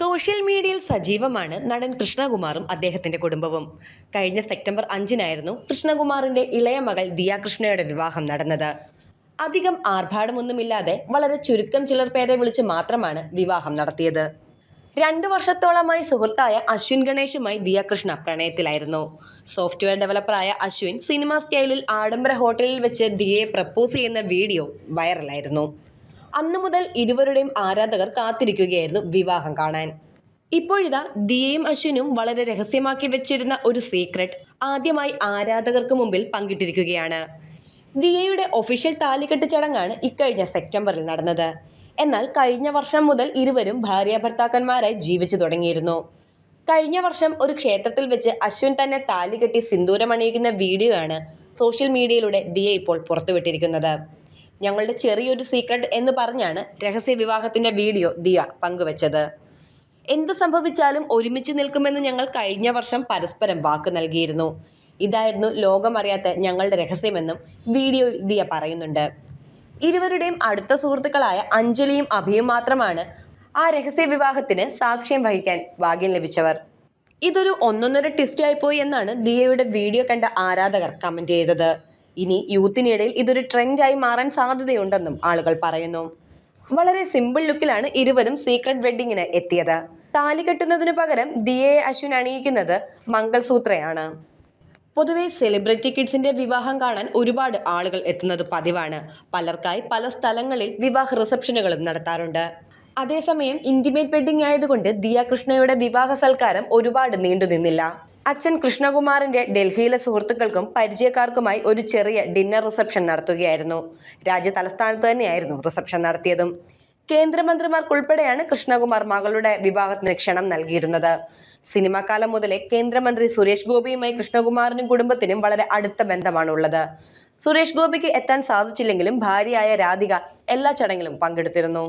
Social മീഡിയയിൽ സജീവമാണ് നടൻ കൃഷ്ണകുമാറും അദ്ദേഹത്തിന്റെ കുടുംബവും. കഴിഞ്ഞ സെപ്റ്റംബർ അഞ്ചിനായിരുന്നു കൃഷ്ണകുമാറിന്റെ ഇളയ മകൾ ദിയാകൃഷ്ണയുടെ വിവാഹം നടന്നത്. അധികം ആർഭാടമൊന്നുമില്ലാതെ വളരെ ചുരുക്കം ചിലർ പേരെ വിളിച്ച് മാത്രമാണ് വിവാഹം നടത്തിയത്. രണ്ടു വർഷത്തോളമായി സുഹൃത്തായ അശ്വിൻ ഗണേഷുമായി ദിയാകൃഷ്ണ പ്രണയത്തിലായിരുന്നു. സോഫ്റ്റ്വെയർ ഡെവലപ്പറായ അശ്വിൻ സിനിമാ സ്റ്റൈലിൽ ആഡംബര ഹോട്ടലിൽ വെച്ച് ദിയയെ പ്രപ്പോസ് ചെയ്യുന്ന വീഡിയോ വൈറലായിരുന്നു. അന്നു മുതൽ ഇരുവരുടെയും ആരാധകർ കാത്തിരിക്കുകയായിരുന്നു വിവാഹം കാണാൻ. ഇപ്പോഴിതാ ദിയയും അശ്വിനും വളരെ രഹസ്യമാക്കി വെച്ചിരുന്ന ഒരു സീക്രട്ട് ആദ്യമായി ആരാധകർക്ക് മുമ്പിൽ പങ്കിട്ടിരിക്കുകയാണ്. ദിയയുടെ ഒഫീഷ്യൽ താലികെട്ട് ചടങ്ങാണ് ഇക്കഴിഞ്ഞ സെപ്റ്റംബറിൽ നടന്നത്. എന്നാൽ കഴിഞ്ഞ വർഷം മുതൽ ഇരുവരും ഭാര്യ ഭർത്താക്കന്മാരായി ജീവിച്ചു തുടങ്ങിയിരുന്നു. കഴിഞ്ഞ വർഷം ഒരു ക്ഷേത്രത്തിൽ വെച്ച് അശ്വിൻ തന്നെ താലി കെട്ടി സിന്ദൂരമണിയിക്കുന്ന വീഡിയോ ആണ് സോഷ്യൽ മീഡിയയിലൂടെ ദിയ ഇപ്പോൾ പുറത്തുവിട്ടിരിക്കുന്നത്. ഞങ്ങളുടെ ചെറിയൊരു സീക്രട്ട് എന്ന് പറഞ്ഞാണ് രഹസ്യ വിവാഹത്തിന്റെ വീഡിയോ ദിയ പങ്കുവച്ചത്. എന്ത് സംഭവിച്ചാലും ഒരുമിച്ച് നിൽക്കുമെന്ന് ഞങ്ങൾ കഴിഞ്ഞ വർഷം പരസ്പരം വാക്ക് നൽകിയിരുന്നു. ഇതായിരുന്നു ലോകമറിയാത്ത ഞങ്ങളുടെ രഹസ്യമെന്നും വീഡിയോയിൽ ദിയ പറയുന്നുണ്ട്. ഇരുവരുടെയും അടുത്ത സുഹൃത്തുക്കളായ അഞ്ജലിയും അഭിയും മാത്രമാണ് ആ രഹസ്യ വിവാഹത്തിന് സാക്ഷ്യം വഹിക്കാൻ ഭാഗ്യം ലഭിച്ചവർ. ഇതൊരു ഒന്നൊന്നര ട്വിസ്റ്റ് ആയിപ്പോയി എന്നാണ് ദിയയുടെ വീഡിയോ കണ്ട ആരാധകർ കമന്റ് ചെയ്തത്. ഇനി യൂത്തിനിടയിൽ ഇതൊരു ട്രെൻഡായി മാറാൻ സാധ്യതയുണ്ടെന്നും ആളുകൾ പറയുന്നു. വളരെ സിമ്പിൾ ലുക്കിലാണ് ഇരുവരും സീക്രട്ട് വെഡിങ്ങിന് എത്തിയത്. താലി കെട്ടുന്നതിനു പകരം ദിയെ അശ്വിൻ അണിയിക്കുന്നത് മംഗൾസൂത്രയാണ്. പൊതുവെ സെലിബ്രിറ്റി കിഡ്സിന്റെ വിവാഹം കാണാൻ ഒരുപാട് ആളുകൾ എത്തുന്നത് പതിവാണ്. പലർക്കായി പല സ്ഥലങ്ങളിൽ വിവാഹ റിസപ്ഷനുകളും നടത്താറുണ്ട്. അതേസമയം ഇന്റിമേറ്റ് വെഡ്ഡിംഗ് ആയതുകൊണ്ട് ദിയ കൃഷ്ണയുടെ വിവാഹ സൽക്കാരം ഒരുപാട് നീണ്ടുനിന്നില്ല. അച്ഛൻ കൃഷ്ണകുമാറിന്റെ ഡൽഹിയിലെ സുഹൃത്തുക്കൾക്കും പരിചയക്കാർക്കുമായി ഒരു ചെറിയ ഡിന്നർ റിസപ്ഷൻ നടത്തുകയായിരുന്നു. രാജ്യ തലസ്ഥാനത്ത് തന്നെയായിരുന്നു റിസപ്ഷൻ നടത്തിയതും. കേന്ദ്രമന്ത്രിമാർക്കുൾപ്പെടെയാണ് കൃഷ്ണകുമാർ മകളുടെ വിവാഹത്തിന് ക്ഷണം നൽകിയിരുന്നത്. സിനിമാക്കാലം മുതലേ കേന്ദ്രമന്ത്രി സുരേഷ് ഗോപിയുമായി കൃഷ്ണകുമാറിനും കുടുംബത്തിനും വളരെ അടുത്ത ബന്ധമാണുള്ളത്. സുരേഷ് ഗോപിക്ക് എത്താൻ സാധിച്ചില്ലെങ്കിലും ഭാര്യയായ രാധിക എല്ലാ ചടങ്ങിലും പങ്കെടുത്തിരുന്നു.